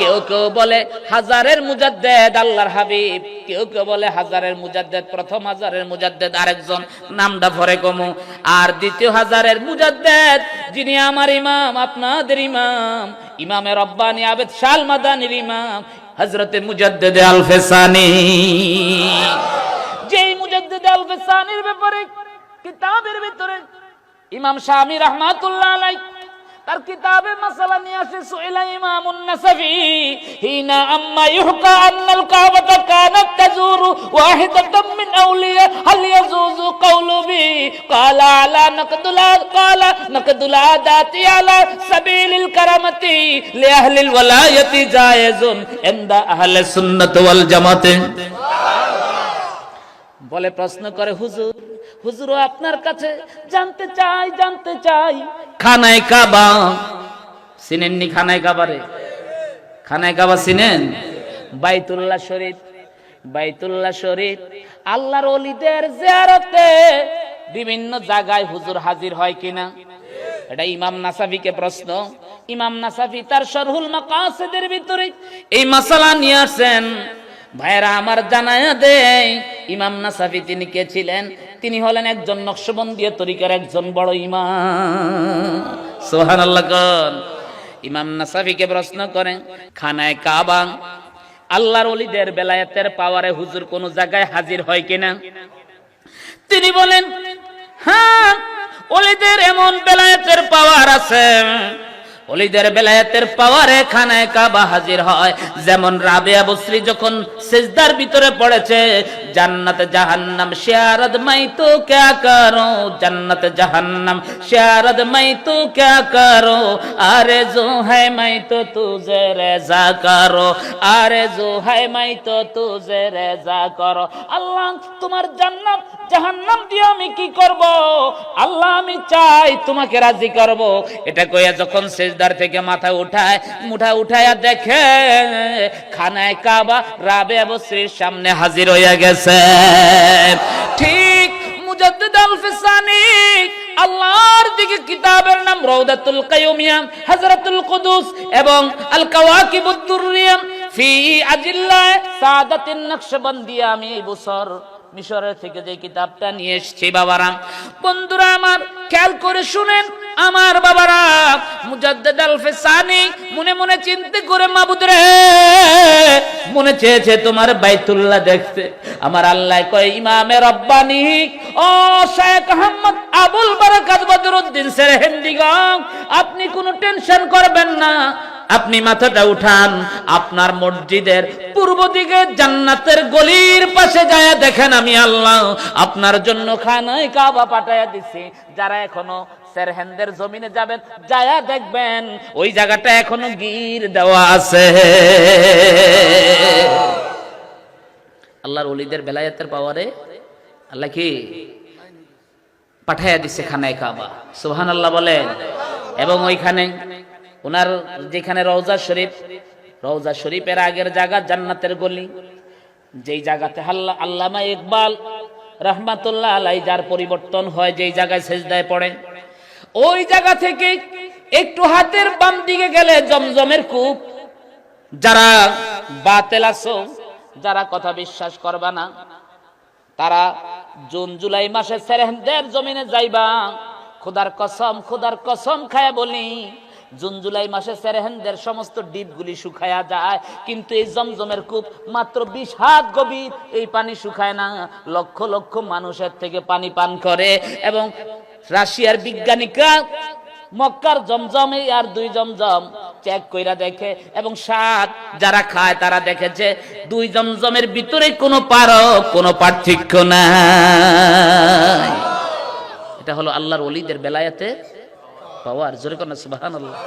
কেউ কেউ বলে হাজারের মুজাদ্দেদ আল্লাহর হাবিব। কেউ কেউ বলে হাজারের মুজাদ্দেদ, প্রথম হাজারের মুজাদ্দেদ আরেকজন, নামটা ভরে কমু। আর দ্বিতীয় হাজারের মুজাদ্দেদ, যিনি আমার ইমাম, আপনাদের ইমাম, ইমামে রব্বানি আবেদ শাল মাদানির ইমাম হজরতে মুজাদ্দেদ আল ফেসানি যেই মুজাদ্দেদ আল ফেসানির ব্যাপারে কিতাবের ভিতরে ইমাম শামি রহমাতুল্লাহ আলাই তার কিতাবে মাসালা নিয়ে আসে, সুইলা ইমামুন নাসাফি, হিনা আম্মা ইউহকা আন্নাল কাবাতা কানাত তাজুরু ওয়াহিদাতাম মিন আউলিয়া, হাল ইয়াজুজু কাউলু বি ক্বালা আলা নাকদুলা ক্বালা নাকদুল আদাতি আলা সাবিলিল কারামাতি, লি আহলিল ওয়ালায়াতি জায়েজুন ইনদা আহলে সুন্নাত ওয়াল জামাতে। বলে প্রশ্ন করে হুজুর হুজুর আপনার কাছে জানতে চাই জানতে চাই। খানায় কাবা। চিনেননি খানায় কাবারে? খানায় কাবা চিনেন? বাইতুল্লাহ শরীফ বাইতুল্লাহ শরীফ আল্লাহর অলিদের জিয়ারতে বিভিন্ন জায়গায় হুজুর হাজির হয় কিনা? এটা ইমাম নাসাফিকে প্রশ্ন। ইমাম নাসাফি তার শরহুল মাকাসিদের ভিতরে এই মাসালা নিয়ে আসেন ভাইরা আমার জানায়া দেয় ইমাম নাসাফি তিনি কে ছিলেন? তিনি হলেন একজন নকশবন্দিয়া তরিকার একজন বড় ইমাম। সোহান আল্লাহ ইমাম নাসাফিকে প্রশ্ন করেন, খানায় কাবা? আল্লাহর অলিদের বেলায়েতের পাওয়ারে হুজুর কোন জায়গায় হাজির হয় কিনা? তিনি বলেন হ্যাঁ অলিদের এমন বেলায়েতের পাওয়ার আছে। অলিদের বেলায়েতের পাওয়ারে খানায় কাবা হাজির হয়। যেমন রাবেয়া বসরি যখন সেজদার ভিতরে পড়েছে, জান্নাত জাহান্নাম শেয়ারদ মাই তো ক্যা করো জান্নাত জাহান্নাম শেয়ারদ মাই তো ক্যা করো আরে জো হ্যায় মাই তো তুজে রেজা করো, আরে জো হ্যায় মাই তো তুজে রেজা করো। আল্লাহ, তোমার জান্নাত জাহান্নাম দিয়ে আমি কি করব? আল্লাহ, আমি চাই তোমাকে রাজি করব। এটা কইয়া যখন সেজদার থেকে মাথা উঠায়, মুঠা উঠায়া দেখে খানায় কাবা, রাবে বসরির সামনে হাজির হইয়া গেছে। ঠিক আল্লাহর দিকে কিতাবের নাম কায়ুমিয়া কুদুস এবং আল ফি সাদাতিন নকশবন্দিয়া আমি এই বছর মিশরের থেকে যে কিতাবটা নিয়ে এসেছি, বাবারা। বন্ধুরা আমার, খেয়াল করে শুনেন আমার বাবারা, মুজাদ্দিদ আল ফিসানি মনে মনে চিন্তা করে, মাবুদ রে, মনে চেয়েছে তোমার বাইতুল্লাহ দেখতে। আমার আল্লাহ কয়, ইমামে রব্বানি, ও শেখ আহমদ আবুল বারাকাত বদরুদ্দিন সেরহেন্দিগং আপনি কোনো টেনশন করবেন না। আপনি মাথাটা উঠান, আপনার মসজিদের পূর্ব দিকে জান্নাতের গলির পাশে যায়, দেখেন আমি আল্লাহ, আপনার জন্য খানায় কাবা পাঠাইয়া দিছি। যারা এখনও সেরহেন্দের জমিনে যাবেন, যায়া দেখবেন ওই জায়গাটা এখনও গির দেওয়া আছে। আল্লাহর অলিদের বেলায়েতের পাওয়ারে আল্লাহ কি পাঠাইয়া দিচ্ছে খানায় কাবা। সুবহান আল্লাহ বলেন। এবং ওইখানে ওনার যেখানে রওজা শরীফ, রওজা শরীফের আগের জায়গা জান্নাতের গলি। যেই জায়গাতে আল্লাহ আল্লামা ইকবাল রহমাতুল্লাহ আলাই যার পরিবর্তন হয়, যেই জায়গায় সেজদায় পড়ে। ওই জায়গা থেকে একটু হাতের বাম দিকে গেলে জমজমের কূপ। যারা বাতেল আছো, যারা কথা বিশ্বাস করবা না, তারা জুন জুলাই মাসে সেরেহদের জমিনে যাইবা। খোদার কসম খোদার কসম খায় বলি, জুন জুলাই মাসে সেরেহেনদের সমস্ত ডিপগুলি শুকায়া যায়। কিন্তু এই জমজমের কূপ মাত্র বিশ হাত গভীর, এই পানি শুকায় না। লক্ষ লক্ষ মানুষের থেকে পানি পান করে এবং রাশিয়ার বিজ্ঞানীরা মক্কার জমজমে আর দুই জমজম চেক কইরা দেখে এবং সাত যারা খায় তারা দেখে যে দুই জমজমের ভিতরে কোনো পারক, কোনো পার্থক্য নাই। এটা হলো আল্লাহর ওলিদের বেলায়াতে পাওয়ার। জোরে কোন সুবহানাল্লাহ।